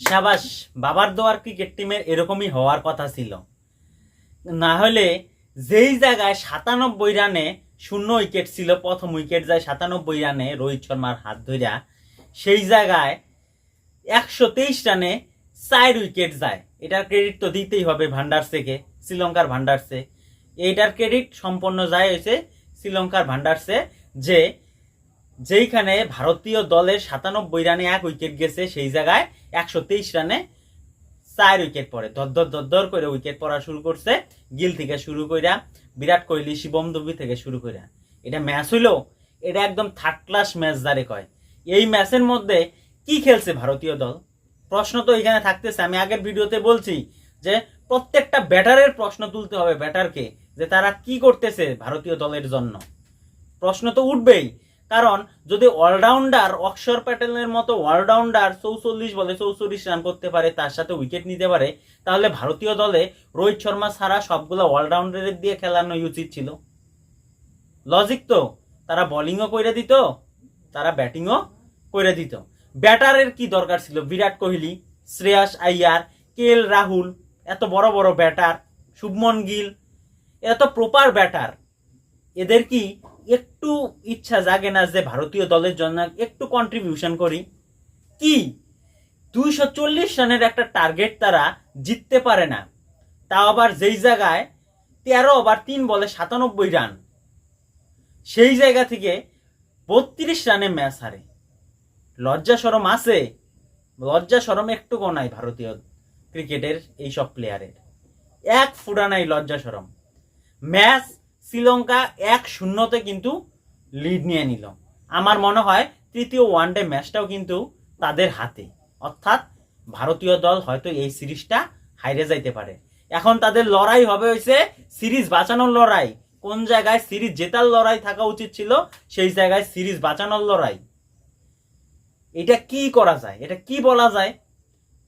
সাবাস, বাবার দোয়ার ক্রিকেট টিমের এরকমই হওয়ার কথা ছিল। না হলে যেই জায়গায় সাতানব্বই রানে শূন্য উইকেট ছিল, প্রথম উইকেট যায় সাতানব্বই রানে রোহিত শর্মার হাত ধইরা, সেই জায়গায় একশো তেইশ রানে চার উইকেট যায়। এটার ক্রেডিট তো দিতেই হবে ভান্ডারসেকে শ্রীলঙ্কার ভান্ডারসে। এইটার ক্রেডিট সম্পন্ন যায় হয়েছে শ্রীলঙ্কার ভান্ডারসে, যে যেইখানে ভারতীয় দলের সাতানব্বই রানে এক উইকেট গেছে, সেই জায়গায় একশো তেইশ রানে চার উইকেট পড়ে। দরদর দরদর করে উইকেট পড়া শুরু করছে, গিল থেকে শুরু কইরা, বিরাট কোহলি, শিবম দুবি থেকে শুরু কইরা। এটা ম্যাচ হইল, এটা একদম থার্ড ক্লাস ম্যাচ যারে কয়। এই ম্যাচের মধ্যে কি খেলছে ভারতীয় দল? প্রশ্ন তো এখানে থাকতেছে। আমি আগের ভিডিওতে বলছি যে, প্রত্যেকটা ব্যাটারের প্রশ্ন তুলতে হবে ব্যাটারকে, যে তারা কি করতেছে ভারতীয় দলের জন্য। প্রশ্ন তো উঠবেই। কারণ যদি অলরাউন্ডার অক্ষর প্যাটেলের মতো অলরাউন্ডার চৌচল্লিশ বলে চৌচল্লিশ রান করতে পারে, তার সাথে উইকেট নিতে পারে, তাহলে ভারতীয় দলে রোহিত শর্মা ছাড়া সবগুলো অলরাউন্ডারের দিয়ে খেলানোই উচিত ছিল। লজিক তো? তারা বোলিংও করে দিত, তারা ব্যাটিংও করে দিত। ব্যাটারের কি দরকার ছিল? বিরাট কোহলি, শ্রেয়াস আইয়ার কে এল রাহুল, এত বড় বড় ব্যাটার, শুভমন গিল এত প্রপার ব্যাটার এদের কি একটু ইচ্ছা জাগে না যে ভারতীয় দলের জন্য একটু কন্ট্রিবিউশন করি। কি? দুইশো চল্লিশ রানের একটা টার্গেট তারা জিততে পারে না। তা আবার যেই জায়গায় তেরো ওভার তিন বলে সাতানব্বই রান। সেই জায়গা থেকে বত্রিশ রানে ম্যাচ হারে। লজ্জা সরম আছে। লজ্জা সরম একটুকু নাই ভারতীয় ক্রিকেটের এই সব প্লেয়ারের এক ফুটা নাই লজ্জা সরম। ম্যাচ শ্রীলঙ্কা এক শূন্যতে কিন্তু লিড নিয়ে নিল। আমার মনে হয় তৃতীয় ওয়ানডে ম্যাচটাও কিন্তু তাদের হাতে। অর্থাৎ ভারতীয় দল হয়তো এই সিরিজটা হাইরে যাইতে পারে। এখন তাদের লড়াই হবে হয়েছে সিরিজ বাঁচানোর লড়াই। কোন জায়গায় সিরিজ জেতার লড়াই থাকা উচিত ছিল, সেই জায়গায় সিরিজ বাঁচানোর লড়াই। এটা কি করা যায়? এটা কি বলা যায়?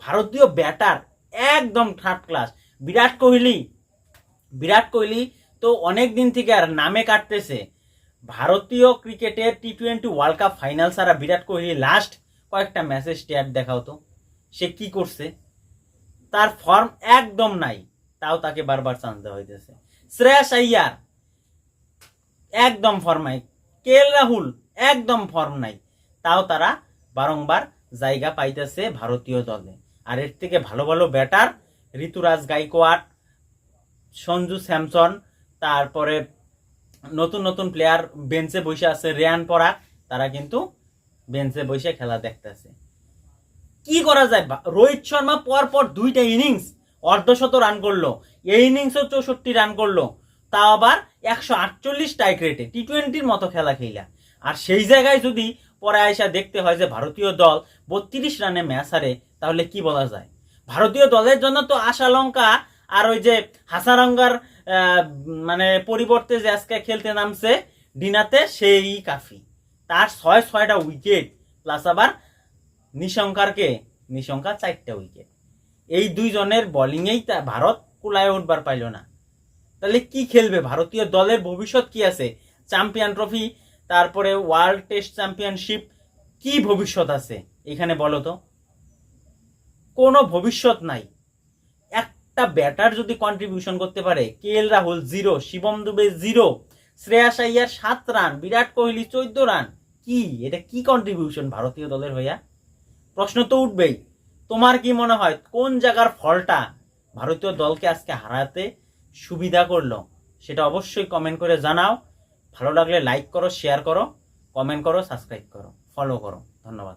ভারতীয় ব্যাটার একদম থার্ড ক্লাস বিরাট কোহলি বিরাট কোহলি তো অনেক দিন থেকে আর নামে কাটতেছে। ভারতীয় ক্রিকেটের T twenty world cup final ছাড়া বিরাট কোহলি লাস্ট কয়েকটা ম্যাচের স্টেয়ার দেখাও তো। সে কি করছে? তার ফর্ম একদম নাই, তাও তাকে বারবার চান্স দেওয়া হইতেছে। শ্রেয়াস আইয়ার একদম ফর্ম নাই, কে রাহুল একদম ফর্ম নাই, তাও তারা বারংবার জায়গা পাইতেছে ভারতীয় দলে। আর এর থেকে ভালো ভালো ব্যাটার ঋতুরাজ গাইকোয়াড, সঞ্জু স্যামসন তারপরে নতুন নতুন প্লেয়ার বেঞ্চে বসে আছে রেয়ান পরা, তারা কিন্তু বেঞ্চে বসে খেলা দেখতেছে। কি করা যায়? রোহিত শর্মা পর পর দুইটা ইনিংস অর্ধশত রান করল, এই ইনিংসও চৌষট্টি রান করল তা আবার একশো আটচল্লিশ টাইক রেটে টি টোয়েন্টির মতো খেলা খেলা আর সেই জায়গায় যদি পরে আয়সা দেখতে হয় যে ভারতীয় দল বত্রিশ রানে ম্যাচ হারে, তাহলে কি বলা যায়? ভারতীয় দলের জন্য তো আশা লঙ্কা আর ওই যে হাসারঙ্গার মানে পরিবর্তে যে আজকে খেলতে নামছে ডিনাতে সেই কাফি। তার ছয় ছয়টা উইকেট প্লাস আবার নিশঙ্কারকে নিশঙ্কা চারটা উইকেট এই দুইজনের বোলিংয়েই ভারত কুলায় উঠবার পাইল না। তাহলে কি খেলবে? ভারতীয় দলের ভবিষ্যৎ কি আছে? চ্যাম্পিয়ন ট্রফি তারপরে ওয়ার্ল্ড টেস্ট চ্যাম্পিয়নশিপ কি ভবিষ্যৎ আছে? এখানে বলো তো। কোনো ভবিষ্যৎ নাই। একটা ব্যাটার যদি কন্ট্রিবিউশন করতে পারে K L Rahul zero Shivam Dube zero Shreyas Iyer সাত রান, বিরাট কোহলি চোদ্দ রান, কি? এটা কি কন্ট্রিবিউশন ভারতীয় দলের হইয়া? প্রশ্ন তো উঠবেই। তোমার কি মনে হয়, কোন জায়গার ফলটা ভারতীয় দলকে আজকে হারাতে সুবিধা করল? সেটা অবশ্যই কমেন্ট করে জানাও। ভালো লাগলে লাইক করো শেয়ার করো কমেন্ট করো সাবস্ক্রাইব করো ফলো করো। ধন্যবাদ।